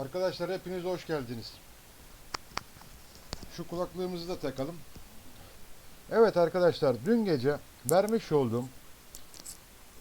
Arkadaşlar hepiniz hoş geldiniz. Şu kulaklığımızı da takalım. Evet arkadaşlar dün gece vermiş olduğum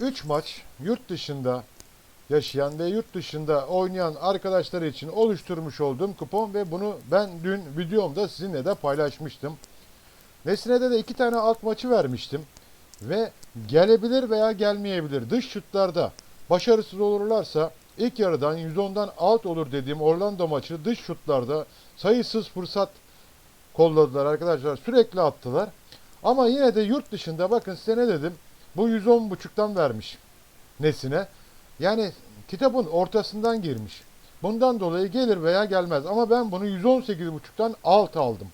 3 maç yurt dışında yaşayan ve yurt dışında oynayan arkadaşlar için oluşturmuş olduğum kupon ve bunu ben dün videomda sizinle de paylaşmıştım. Nesne'de de iki tane alt maçı vermiştim ve gelebilir veya gelmeyebilir. Dış şutlarda başarısız olurlarsa ilk yarıdan 110'dan alt olur dediğim Orlando maçı dış şutlarda sayısız fırsat kolladılar arkadaşlar. Sürekli attılar. Ama yine de yurt dışında bakın size ne dedim? Bu 110.5'tan vermiş Nesine. Yani kitabın ortasından girmiş. Bundan dolayı gelir veya gelmez. Ama ben bunu 118.5'tan alt aldım.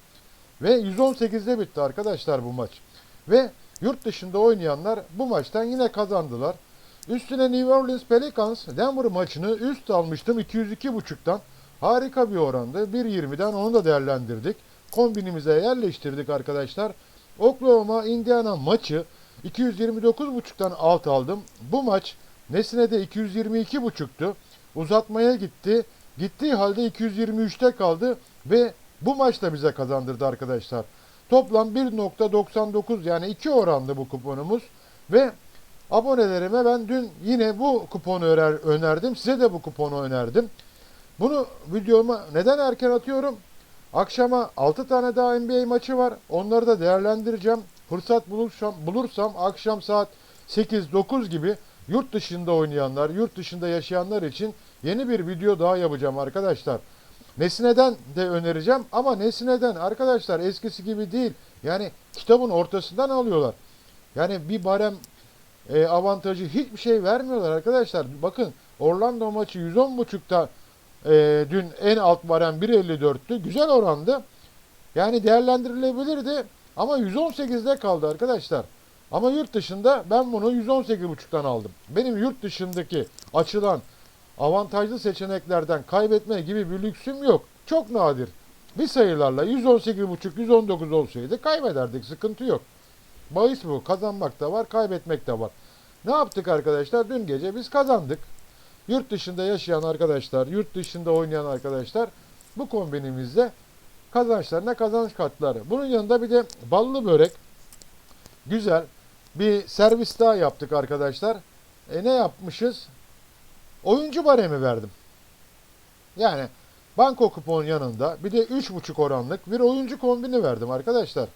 Ve 118'de bitti arkadaşlar bu maç. Ve yurt dışında oynayanlar bu maçtan yine kazandılar. Üstüne New Orleans Pelicans Denver maçını üst almıştım 202.5'tan. Harika bir orandı. 1.20'den onu da değerlendirdik. Kombinimize yerleştirdik arkadaşlar. Oklahoma Indiana maçı 229.5'tan alt aldım. Bu maç Nesne'de 222.5'tu. Uzatmaya gitti. Gittiği halde 223'te kaldı ve bu maç da bize kazandırdı arkadaşlar. Toplam 1.99 yani 2 oranlı bu kuponumuz ve abonelerime ben dün yine bu kuponu öner, önerdim. Size de bu kuponu önerdim. Bunu videoma neden erken atıyorum? Akşama 6 tane daha NBA maçı var. Onları da değerlendireceğim. Fırsat bulursam, bulursam akşam saat 8-9 gibi yurt dışında oynayanlar, yurt dışında yaşayanlar için yeni bir video daha yapacağım arkadaşlar. Nesne'den de önereceğim ama Nesne'den arkadaşlar eskisi gibi değil. Yani kitabın ortasından alıyorlar. Yani bir barem e, avantajı hiçbir şey vermiyorlar arkadaşlar. Bakın Orlando maçı 110.5'ta e, dün en alt barem 1.54'tü. Güzel orandı. Yani değerlendirilebilirdi ama 118'de kaldı arkadaşlar. Ama yurt dışında ben bunu 118.5'tan aldım. Benim yurt dışındaki açılan avantajlı seçeneklerden kaybetme gibi bir lüksüm yok. Çok nadir. Bir sayılarla 118.5 119 olsaydı kaybederdik. Sıkıntı yok. Bahis bu. Kazanmak da var, kaybetmek de var. Ne yaptık arkadaşlar? Dün gece biz kazandık. Yurt dışında yaşayan arkadaşlar, yurt dışında oynayan arkadaşlar bu kombinimizde kazançlarına kazanç katları. Bunun yanında bir de ballı börek güzel bir servis daha yaptık arkadaşlar. E ne yapmışız? Oyuncu baremi verdim. Yani banko kupon yanında bir de 3.5 oranlık bir oyuncu kombini verdim arkadaşlar.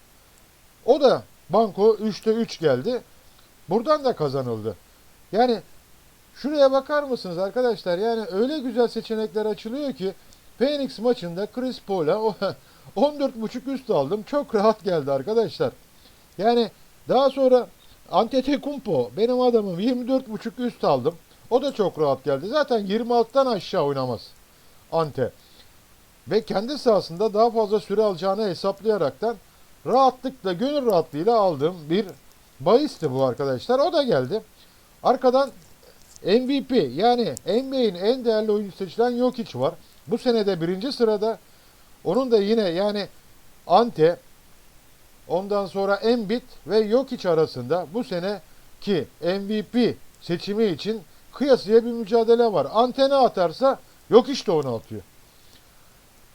O da banko 3'te 3 geldi. Buradan da kazanıldı. Yani şuraya bakar mısınız arkadaşlar? Yani öyle güzel seçenekler açılıyor ki Phoenix maçında Chris Paul'a o 14.5 üst aldım. Çok rahat geldi arkadaşlar. Yani daha sonra Antetokounmpo benim adamım 24.5 üst aldım. O da çok rahat geldi. Zaten 26'dan aşağı oynamaz Ante. Ve kendi sahasında daha fazla süre alacağını hesaplayaraktan rahatlıkla, gönül rahatlığıyla aldığım bir bahisti bu arkadaşlar. O da geldi. Arkadan MVP yani NBA'in en değerli oyuncu seçilen Jokic var. Bu senede birinci sırada. Onun da yine yani Ante, ondan sonra Embiid ve Jokic arasında bu sene ki MVP seçimi için kıyasıya bir mücadele var. Antene atarsa Jokic de onu atıyor.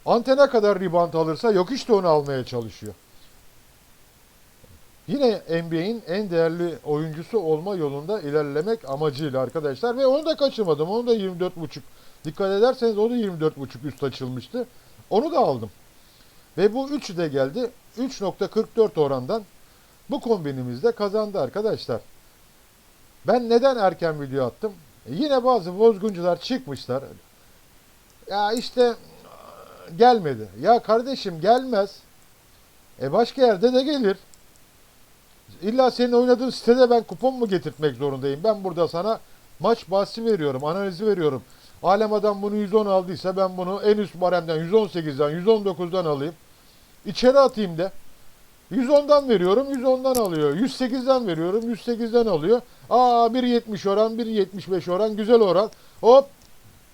Antene kadar rebound alırsa Jokic de onu almaya çalışıyor. Yine NBA'in en değerli oyuncusu olma yolunda ilerlemek amacıyla arkadaşlar. Ve onu da kaçırmadım. Onu da 24.5. Dikkat ederseniz o da 24.5 üst açılmıştı. Onu da aldım. Ve bu üçü de geldi. 3.44 orandan bu kombinimizde kazandı arkadaşlar. Ben neden erken video attım? E yine bazı bozguncular çıkmışlar. Ya işte gelmedi. Ya kardeşim gelmez. E başka yerde de gelir. İlla senin oynadığın sitede ben kupon mu getirtmek zorundayım? Ben burada sana maç bahsi veriyorum, analizi veriyorum. Alem adam bunu 110 aldıysa ben bunu en üst baremden 118'den 119'dan alayım. İçeri atayım de. 110'dan veriyorum, 110'dan alıyor. 108'den veriyorum, 108'den alıyor. Aa 1.70 oran, 1.75 oran, güzel oran. Hop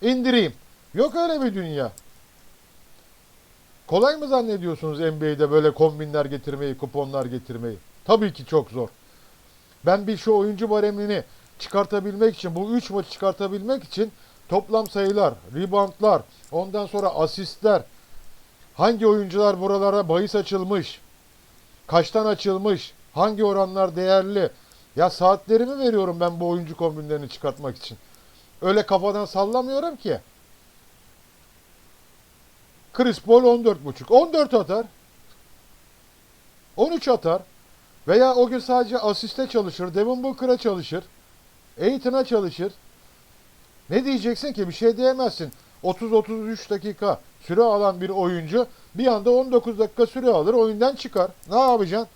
indireyim. Yok öyle bir dünya. Kolay mı zannediyorsunuz NBA'de böyle kombinler getirmeyi, kuponlar getirmeyi? Tabii ki çok zor. Ben bir şu oyuncu baremini çıkartabilmek için, bu 3 maçı çıkartabilmek için toplam sayılar, reboundlar, ondan sonra asistler, hangi oyuncular buralara bahis açılmış, kaçtan açılmış, hangi oranlar değerli. Ya saatlerimi veriyorum ben bu oyuncu kombinlerini çıkartmak için. Öyle kafadan sallamıyorum ki. Chris Paul 14.5. 14 atar. 13 atar. Veya o gün sadece asiste çalışır. Devin Booker'a çalışır. Aiton'a çalışır. Ne diyeceksin ki? Bir şey diyemezsin. 30-33 dakika süre alan bir oyuncu bir anda 19 dakika süre alır oyundan çıkar. Ne yapacaksın?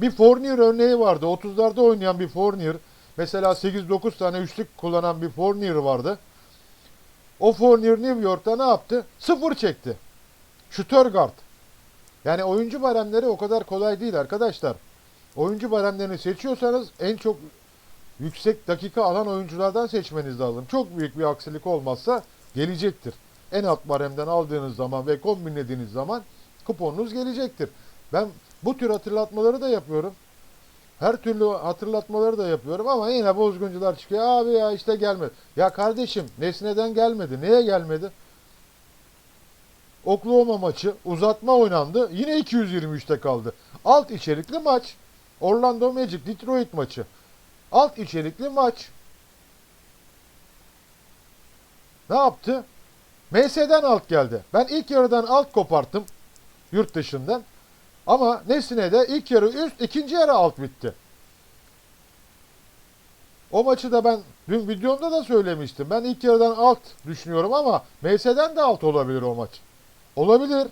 Bir Fournier örneği vardı. 30'larda oynayan bir Fournier. Mesela 8-9 tane üçlük kullanan bir Fournier vardı. O Fournier New York'ta ne yaptı? Sıfır çekti. Şutör guard. Yani oyuncu baremleri o kadar kolay değil arkadaşlar. Oyuncu baremlerini seçiyorsanız en çok yüksek dakika alan oyunculardan seçmeniz lazım. Çok büyük bir aksilik olmazsa gelecektir. En alt baremden aldığınız zaman ve kombinlediğiniz zaman kuponunuz gelecektir. Ben bu tür hatırlatmaları da yapıyorum. Her türlü hatırlatmaları da yapıyorum ama yine bozguncular çıkıyor. Abi ya işte gelmedi. Ya kardeşim Nesne'den gelmedi. Neye gelmedi? Oklahoma maçı uzatma oynandı. Yine 223'te kaldı. Alt içerikli maç. Orlando Magic Detroit maçı. Alt içerikli maç. Ne yaptı? MS'den alt geldi. Ben ilk yarıdan alt koparttım. Yurt dışından. Ama Nesne'de ilk yarı üst, ikinci yarı alt bitti. O maçı da ben dün videomda da söylemiştim. Ben ilk yarıdan alt düşünüyorum ama MS'den de alt olabilir o maç. Olabilir.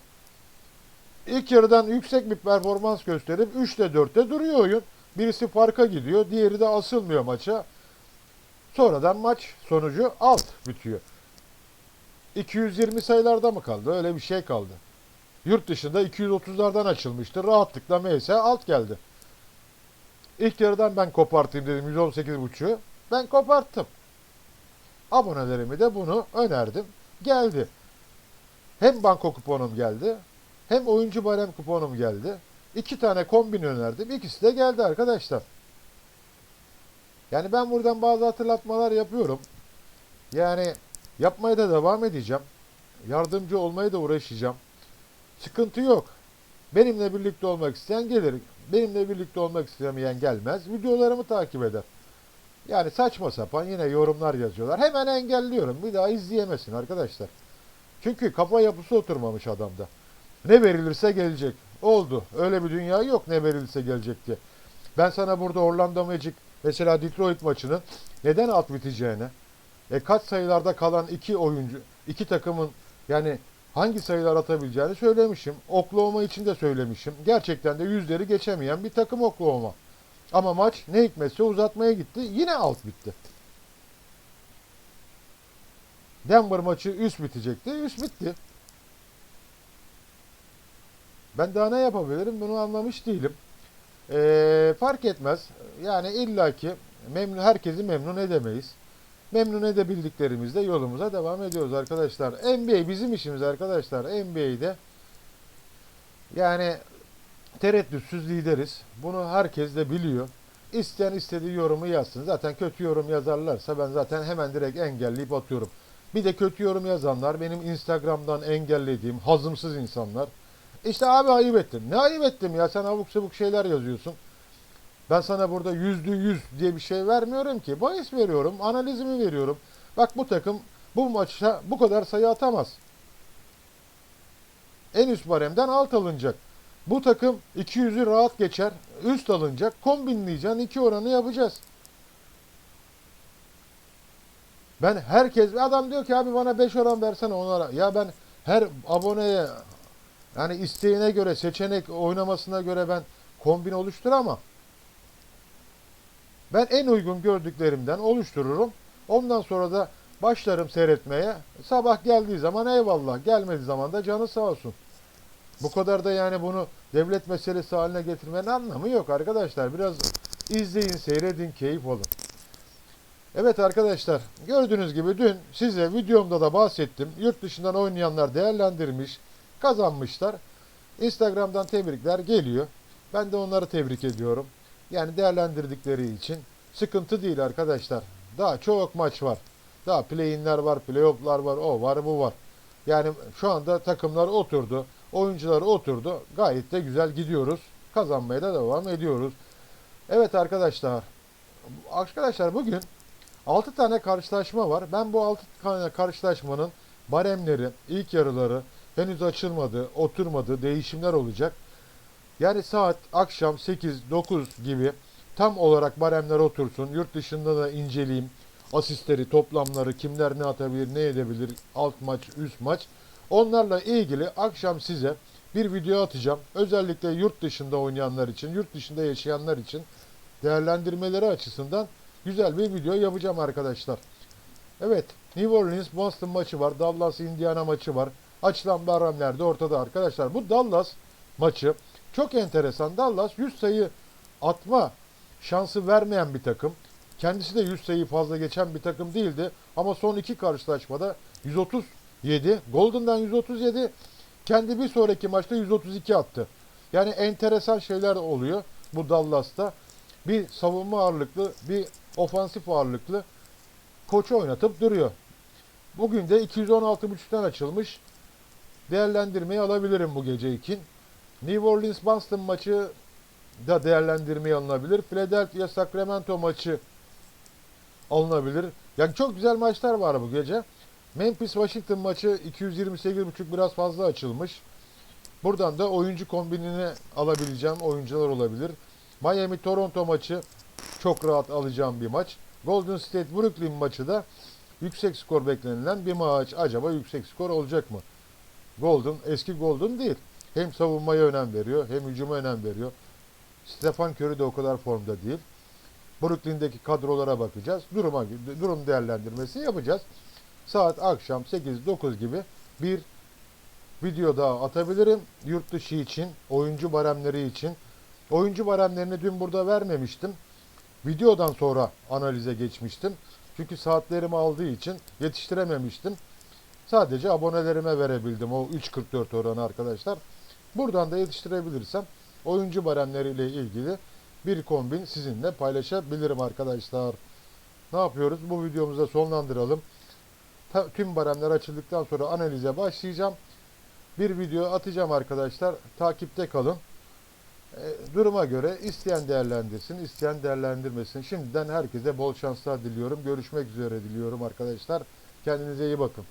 İlk yarıdan yüksek bir performans gösterip 3'te 4'te duruyor oyun. Birisi farka gidiyor, diğeri de asılmıyor maça. Sonradan maç sonucu alt bitiyor. 220 sayılarda mı kaldı? Öyle bir şey kaldı. Yurt dışında 230'lardan açılmıştı. Rahatlıkla MS alt geldi. İlk yarıdan ben kopartayım dedim 118.5'u. Ben koparttım. Abonelerimi de bunu önerdim. Geldi. Hem banko kuponum geldi. Hem oyuncu barem kuponum geldi. İki tane kombin önerdim. İkisi de geldi arkadaşlar. Yani ben buradan bazı hatırlatmalar yapıyorum. Yani yapmaya da devam edeceğim. Yardımcı olmaya da uğraşacağım. Sıkıntı yok. Benimle birlikte olmak isteyen gelir. Benimle birlikte olmak istemeyen gelmez. Videolarımı takip eder. Yani saçma sapan yine yorumlar yazıyorlar. Hemen engelliyorum. Bir daha izleyemesin arkadaşlar. Çünkü kafa yapısı oturmamış adamda. Ne verilirse gelecek. Oldu. Öyle bir dünya yok ne verilirse gelecek diye. Ben sana burada Orlando Magic mesela Detroit maçının neden alt biteceğini, e kaç sayılarda kalan iki oyuncu, iki takımın yani hangi sayılar atabileceğini söylemişim. Oklahoma için de söylemişim. Gerçekten de yüzleri geçemeyen bir takım Oklahoma. Ama maç ne hikmetse uzatmaya gitti. Yine alt bitti. Denver maçı üst bitecekti. Üst bitti. Ben daha ne yapabilirim bunu anlamış değilim. Ee, fark etmez. Yani illaki memnun, herkesi memnun edemeyiz. Memnun edebildiklerimizde yolumuza devam ediyoruz arkadaşlar. NBA bizim işimiz arkadaşlar. NBA'de yani tereddütsüz lideriz. Bunu herkes de biliyor. İsteyen istediği yorumu yazsın. Zaten kötü yorum yazarlarsa ben zaten hemen direkt engelleyip atıyorum. Bir de kötü yorum yazanlar benim Instagram'dan engellediğim hazımsız insanlar. İşte abi ayıp ettin. Ne ayıp ettim ya sen abuk sabuk şeyler yazıyorsun. Ben sana burada yüzde yüz diye bir şey vermiyorum ki. Bahis veriyorum, analizimi veriyorum. Bak bu takım bu maça bu kadar sayı atamaz. En üst baremden alt alınacak. Bu takım 200'ü rahat geçer. Üst alınacak. Kombinleyeceksin. iki oranı yapacağız. Ben herkes adam diyor ki abi bana 5 oran versene onlara. Ya ben her aboneye yani isteğine göre seçenek oynamasına göre ben kombin oluşturamam. Ben en uygun gördüklerimden oluştururum. Ondan sonra da başlarım seyretmeye. Sabah geldiği zaman eyvallah. Gelmediği zaman da canı sağ olsun. Bu kadar da yani bunu devlet meselesi haline getirmenin anlamı yok arkadaşlar. Biraz izleyin, seyredin, keyif alın. Evet arkadaşlar gördüğünüz gibi dün size videomda da bahsettim. Yurt dışından oynayanlar değerlendirmiş, kazanmışlar. Instagram'dan tebrikler geliyor. Ben de onları tebrik ediyorum. Yani değerlendirdikleri için sıkıntı değil arkadaşlar. Daha çok maç var. Daha play-inler var, play-off'lar var, o var, bu var. Yani şu anda takımlar oturdu, oyuncular oturdu. Gayet de güzel gidiyoruz. Kazanmaya da devam ediyoruz. Evet arkadaşlar. Arkadaşlar bugün 6 tane karşılaşma var. Ben bu 6 tane karşılaşmanın baremleri, ilk yarıları henüz açılmadı, oturmadı, değişimler olacak. Yani saat akşam 8-9 gibi tam olarak baremler otursun. Yurt dışında da inceleyeyim. Asistleri, toplamları, kimler ne atabilir, ne edebilir, alt maç, üst maç. Onlarla ilgili akşam size bir video atacağım. Özellikle yurt dışında oynayanlar için, yurt dışında yaşayanlar için değerlendirmeleri açısından güzel bir video yapacağım arkadaşlar. Evet, New Orleans Boston maçı var, Dallas Indiana maçı var. Açılan baremler de ortada arkadaşlar. Bu Dallas maçı çok enteresan. Dallas 100 sayı atma şansı vermeyen bir takım. Kendisi de 100 sayı fazla geçen bir takım değildi. Ama son iki karşılaşmada 137, Golden'dan 137, kendi bir sonraki maçta 132 attı. Yani enteresan şeyler oluyor bu Dallas'ta. Bir savunma ağırlıklı, bir ofansif ağırlıklı koçu oynatıp duruyor. Bugün de 216.5'ten açılmış. Değerlendirmeyi alabilirim bu gece için. New Orleans Boston maçı da değerlendirmeye alınabilir. Philadelphia Sacramento maçı alınabilir. Yani çok güzel maçlar var bu gece. Memphis Washington maçı 228.5 biraz fazla açılmış. Buradan da oyuncu kombinini alabileceğim oyuncular olabilir. Miami Toronto maçı çok rahat alacağım bir maç. Golden State Brooklyn maçı da yüksek skor beklenilen bir maç. Acaba yüksek skor olacak mı? Golden eski Golden değil. Hem savunmaya önem veriyor hem hücuma önem veriyor. Stephen Curry de o kadar formda değil. Brooklyn'deki kadrolara bakacağız. Duruma durum değerlendirmesi yapacağız. Saat akşam 8-9 gibi bir video daha atabilirim. Yurt dışı için, oyuncu baremleri için. Oyuncu baremlerini dün burada vermemiştim. Videodan sonra analize geçmiştim. Çünkü saatlerimi aldığı için yetiştirememiştim. Sadece abonelerime verebildim o 3.44 oranı arkadaşlar. Buradan da yetiştirebilirsem oyuncu baremleriyle ilgili bir kombin sizinle paylaşabilirim arkadaşlar. Ne yapıyoruz? Bu videomuzu sonlandıralım. Tüm baremler açıldıktan sonra analize başlayacağım. Bir video atacağım arkadaşlar. Takipte kalın. E, duruma göre isteyen değerlendirsin, isteyen değerlendirmesin. Şimdiden herkese bol şanslar diliyorum. Görüşmek üzere diliyorum arkadaşlar. Kendinize iyi bakın.